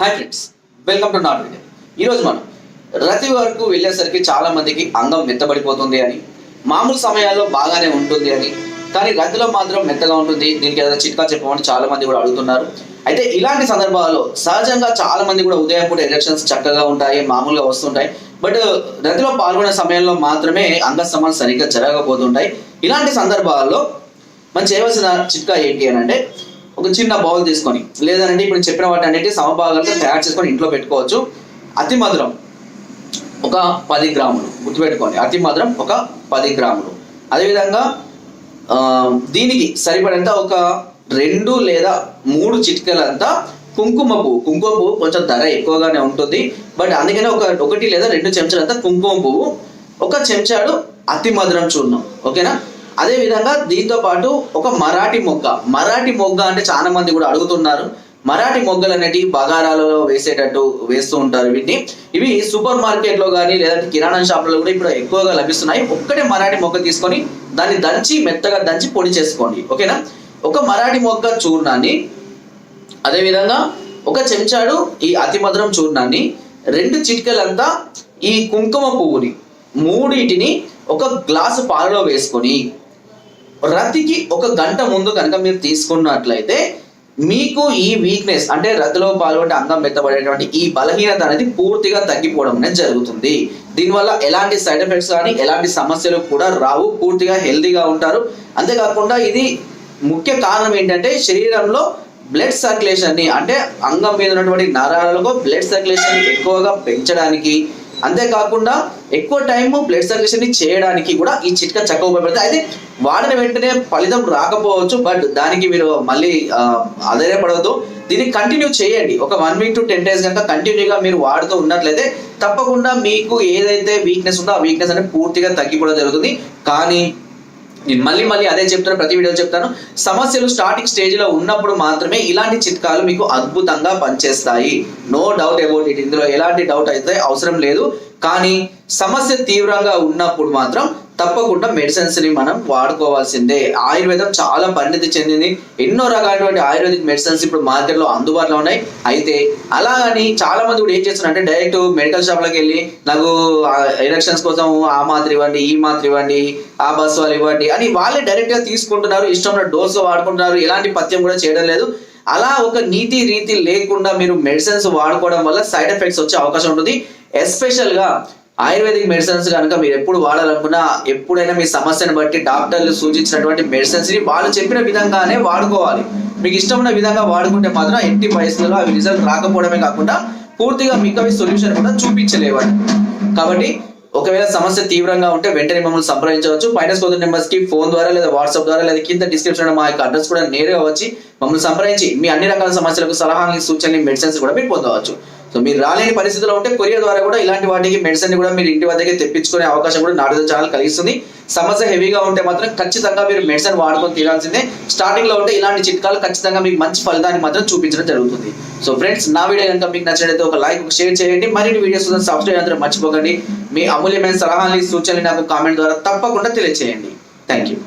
Hi friends welcome to నాట్ video ఈరోజు మనం రతి వరకు వెళ్ళేసరికి చాలా మందికి అంగం మెత్తబడిపోతుంది అని మామూలు సమయాల్లో బాగానే ఉంటుంది అని కానీ రతిలో మాత్రం మెత్తగా ఉంటుంది. దీనికి ఏదైనా చిట్కా చెప్పమని చాలా మంది కూడా అడుగుతున్నారు. అయితే ఇలాంటి సందర్భాల్లో సహజంగా చాలా మంది కూడా ఉదయం పూట ఎలక్షన్స్ చక్కగా ఉంటాయి మామూలుగా వస్తుంటాయి. బట్ రతిలో పాల్గొనే సమయంలో మాత్రమే అంగస్తమాలు సరిగ్గా జరగకపోతుంటాయి. ఇలాంటి సందర్భాల్లో మనం చేయవలసిన చిట్కా ఏంటి అని అంటే ఒక చిన్న బౌల్ తీసుకొని లేదంటే ఇప్పుడు చెప్పిన వాటి అన్నిటి సమభాగాలతో తయారు చేసుకొని ఇంట్లో పెట్టుకోవచ్చు. అతి మధురం ఒక పది గ్రాములు గుర్తుపెట్టుకోండి. అతి మధురం ఒక పది గ్రాములు. అదేవిధంగా దీనికి సరిపడేంత ఒక రెండు లేదా మూడు చిటికలంతా కుంకుమ పువ్వు. కుంకుమ పువ్వు కొంచెం ధర ఎక్కువగానే ఉంటుంది. బట్ అందుకనే ఒక ఒకటి లేదా రెండు చెంచాలంతా కుంకుమ పువ్వు. ఒక చెంచాడు అతి మధురం చూర్ణం ఓకేనా? అదే విధంగా దీంతో పాటు ఒక మరాఠీ మొగ్గ. మరాఠీ మొగ్గ అంటే చాలా మంది కూడా అడుగుతున్నారు. మరాఠీ మొగ్గలు అనేటివి బగారాలలో వేసేటట్టు వేస్తూ ఉంటారు వీటిని. ఇవి సూపర్ మార్కెట్లో కానీ లేదంటే కిరాణా షాపులలో కూడా ఇప్పుడు ఎక్కువగా లభిస్తున్నాయి. ఒక్కటే మరాఠీ మొగ్గ తీసుకొని దాన్ని దంచి మెత్తగా దంచి పొడి చేసుకోండి. ఓకేనా? ఒక మరాఠీ మొగ్గ చూర్ణాన్ని అదేవిధంగా ఒక చెంచాడు ఈ అతి మధురం చూర్ణాన్ని రెండు చిటికలంతా ఈ కుంకుమ పువ్వుని మూడింటిని ఒక గ్లాసు పాలలో వేసుకొని రతికి ఒక గంట ముందు కనుక మీరు తీసుకున్నట్లయితే మీకు ఈ వీక్నెస్ అంటే రతిలో పాల్గొంటే అంగం మెత్తబడేటువంటి ఈ బలహీనత అనేది పూర్తిగా తగ్గిపోవడం అనేది జరుగుతుంది. దీనివల్ల ఎలాంటి సైడ్ ఎఫెక్ట్స్ కానీ ఎలాంటి సమస్యలు కూడా రావు. పూర్తిగా హెల్తీగా ఉంటారు. అంతేకాకుండా ఇది ముఖ్య కారణం ఏంటంటే శరీరంలో బ్లడ్ సర్క్యులేషన్ని అంటే అంగం మీద ఉన్నటువంటి నరాలకు బ్లడ్ సర్క్యులేషన్ ఎక్కువగా పెంచడానికి అంతేకాకుండా ఎక్కువ టైం బ్లడ్ సర్క్యులేషన్ చేయడానికి కూడా ఈ చిట్కా చక్కగా ఉపయోగపడుతుంది. అయితే వాడిన వెంటనే ఫలితం రాకపోవచ్చు బట్ దానికి మీరు మళ్ళీ ఆధారపడవద్దు దీన్ని కంటిన్యూ చేయండి. ఒక one week to ten days కనుక కంటిన్యూగా మీరు వాడుతూ ఉన్నట్లయితే తప్పకుండా మీకు ఏదైతే వీక్నెస్ ఉందో ఆ వీక్నెస్ అనేది పూర్తిగా తగ్గిపోవడం జరుగుతుంది. కానీ నేను మళ్ళీ మళ్ళీ అదే చెప్తాను ప్రతి వీడియో చెప్తాను. సమస్యలు స్టార్టింగ్ స్టేజ్లో ఉన్నప్పుడు మాత్రమే ఇలాంటి చిట్కాలు మీకు అద్భుతంగా పనిచేస్తాయి. నో డౌట్ అబౌట్ ఇట్ ఇందులో ఎలాంటి డౌట్ అయితే అవసరం లేదు. కానీ సమస్య తీవ్రంగా ఉన్నప్పుడు మాత్రం తప్పకుండా మెడిసిన్స్ని మనం వాడుకోవాల్సిందే. ఆయుర్వేదం చాలా పరిణితి చెందింది. ఎన్నో రకాలైనటువంటి ఆయుర్వేదిక్ మెడిసిన్స్ ఇప్పుడు మార్కెట్లో అందుబాటులో ఉన్నాయి. అయితే అలా అని చాలా మంది కూడా ఏం చేస్తున్నారంటే డైరెక్ట్ మెడికల్ షాప్లోకి వెళ్ళి నాకు ఎలక్షన్స్ కోసం ఆ మాత్ర ఇవ్వండి ఈ మాత్ర ఇవ్వండి ఆ బస్ వాళ్ళు ఇవ్వండి అని వాళ్ళే డైరెక్ట్గా తీసుకుంటున్నారు. ఇష్టం డోస్ వాడుకుంటున్నారు. ఎలాంటి పథ్యం కూడా చేయడం లేదు. అలా ఒక నీతి రీతి లేకుండా మీరు మెడిసిన్స్ వాడుకోవడం వల్ల సైడ్ ఎఫెక్ట్స్ వచ్చే అవకాశం ఉంటుంది. ఎస్పెషల్గా ఆయుర్వేదిక్ మెడిసిన్స్ కనుక మీరు ఎప్పుడు వాడాలనుకున్నా ఎప్పుడైనా మీ సమస్యను బట్టి డాక్టర్లు సూచించినటువంటి మెడిసిన్స్ని వాళ్ళు చెప్పిన విధంగానే వాడుకోవాలి. మీకు ఇష్టమైన విధంగా వాడుకుంటే మాత్రం ఎట్టి పరిస్థితుల్లో అవి రిజల్ట్ రాకపోవడమే కాకుండా పూర్తిగా మీకు అవి సొల్యూషన్ కూడా చూపించలేవండి. కాబట్టి ఒకవేళ సమస్య తీవ్రంగా ఉంటే వెంటనే మమ్మల్ని సంప్రదించవచ్చు. ఫైనాన్స్ సోదరు నెంబర్స్కి ఫోన్ ద్వారా లేదా వాట్సాప్ ద్వారా లేదా కింద డిస్క్రిప్షన్ మా యొక్క అడ్రస్ కూడా నేరుగా వచ్చి మమ్మల్ని సంప్రదించి మీ అన్ని రకాల సమస్యలకు సలహాలని సూచనలు మెడిసిన్స్ కూడా మీరు పొందవచ్చు. సో మీరు రాలేని పరిస్థితిలో ఉంటే కొరియర్ ద్వారా కూడా ఇలాంటి వాటికి మెడిసిన్ కూడా మీరు ఇంటి వద్దకే తెప్పించుకునే అవకాశం కూడా నాడుద ఛానల్ కలిగిస్తుంది. సమస్య హెవీగా ఉంటే మాత్రం ఖచ్చితంగా మీరు మెడిసిన్ వాడుకొని తీరాల్సిందే. స్టార్టింగ్లో ఉంటే ఇలాంటి చిట్కాలు ఖచ్చితంగా మీకు మంచి ఫలితాన్ని మాత్రం చూపించడం జరుగుతుంది. సో ఫ్రెండ్స్ నా వీడియో కనుక మీకు నచ్చినట్లయితే ఒక లైక్ ఒక షేర్ చేయండి. మరిన్ని వీడియోస్ సబ్స్క్రైబ్ అందరూ మర్చిపోకండి. మీ అమూల్యమైన సలహాలు సూచనలు నాకు కామెంట్ ద్వారా తప్పకుండా తెలియజేయండి థ్యాంక్ యూ